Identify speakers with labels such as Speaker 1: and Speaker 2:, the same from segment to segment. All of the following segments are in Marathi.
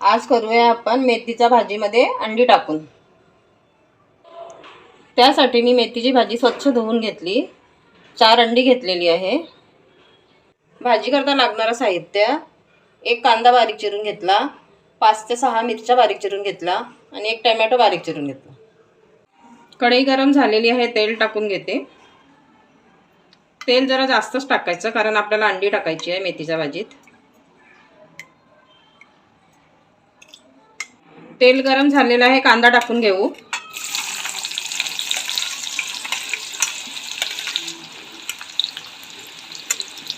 Speaker 1: आज करूया आपण मेथीच्या भाजीमध्ये अंडी टाकून. त्यासाठी मी मेथीची भाजी स्वच्छ धुवून घेतली. चार अंडी घेतलेली आहे. भाजी करता लागणारं साहित्य एक कांदा बारीक चिरून घेतला पाच ते सहा मिरच्या बारीक चिरून घेतला आणि एक टमॅटो बारीक चिरून घेतला. कढई गरम झालेली आहे तेल टाकून घेते. तेल जरा जास्तच टाकायचं कारण आपल्याला अंडी टाकायची आहे मेथीच्या भाजीत. तेल गरम झालेलं आहे कांदा टाकून घेऊ.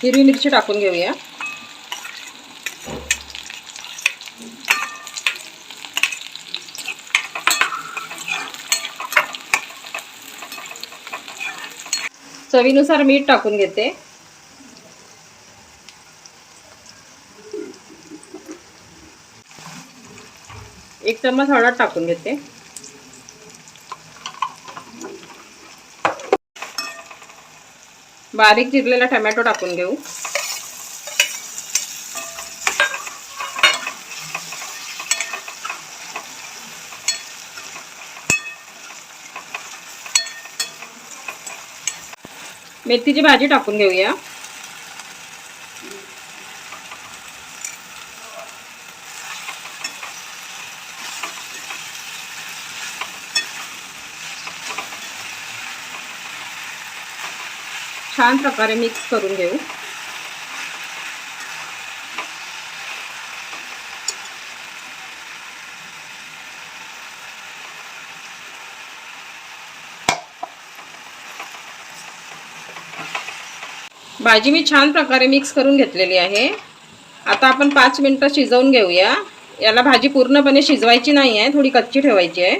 Speaker 1: हिरवी मिरची टाकून घेऊया. चवीनुसार मीठ टाकून घेते. एक चम्मच हळद टाकून घेते. बारीक चिरलेला टमॅटो टाकून घेऊ. मेथीची भाजी टाकून घेऊया. छान प्रकारे मिक्स करून घेऊ. भाजी मी छान प्रकारे मिक्स करून घेतलेली आहे. आता आपण पाच मिनटं शिजवून घेऊया. याला भाजी पूर्णपणे शिजवायची नाही आहे थोडी कच्ची ठेवायची आहे.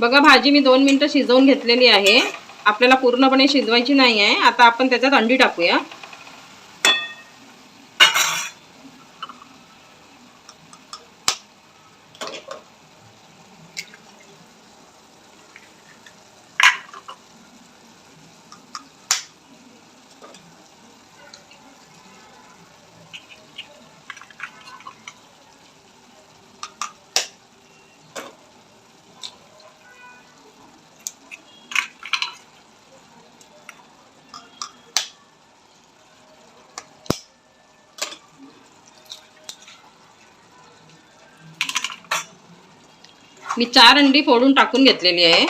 Speaker 1: बघा भाजी मी दोन मिनटं शिजवून घेतलेली आहे. आपल्याला पूर्णपणे शिजवायची नाही आहे आता आपण त्याच्यात अंडी टाकूया. मी चार अंडी फोडून टाकून घेतलेली आहे.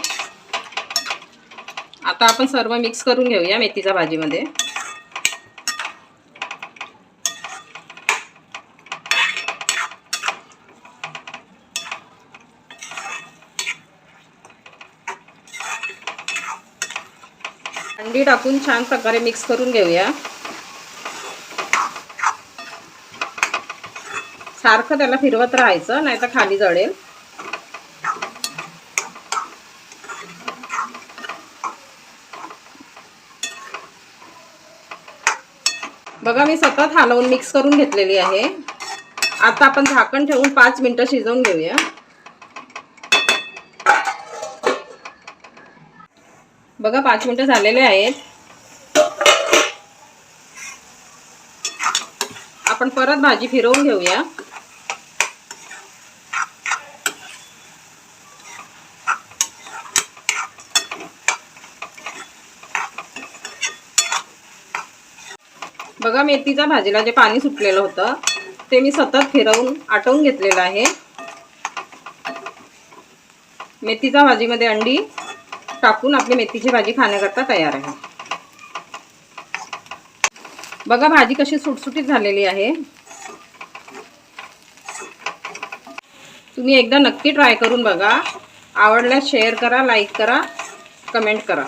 Speaker 1: आता आपण सर्व मिक्स करून घेऊया मेथीच्या भाजीमध्ये. अंडी टाकून छान प्रकारे मिक्स करून घेऊया. सारखं त्याला फिरवत राहायचं नाही तर खाली जळेल. बघा मी सतत हलवून मिक्स करून घेतलेली आहे. आता आपण झाकण ठेवून पाच मिनटं शिजवून घेऊया. बघा पाच मिनटं झालेले आहेत. आपण परत भाजी फिरवून घेऊया. बघा मेथीच्या भाजीला जे पाणी सुटलेलं होतं ते मी सतत फिरवून आटवून घेतलेलं आहे. मेथीच्या भाजीमध्ये अंडी टाकून आपली मेथीची भाजी खाण्याकरता तयार आहे. बघा भाजी कशी सुटसुटीत झालेली आहे. तुम्ही एकदा नक्की ट्राय करून बघा. आवडल्यास शेअर करा लाईक करा कमेंट करा.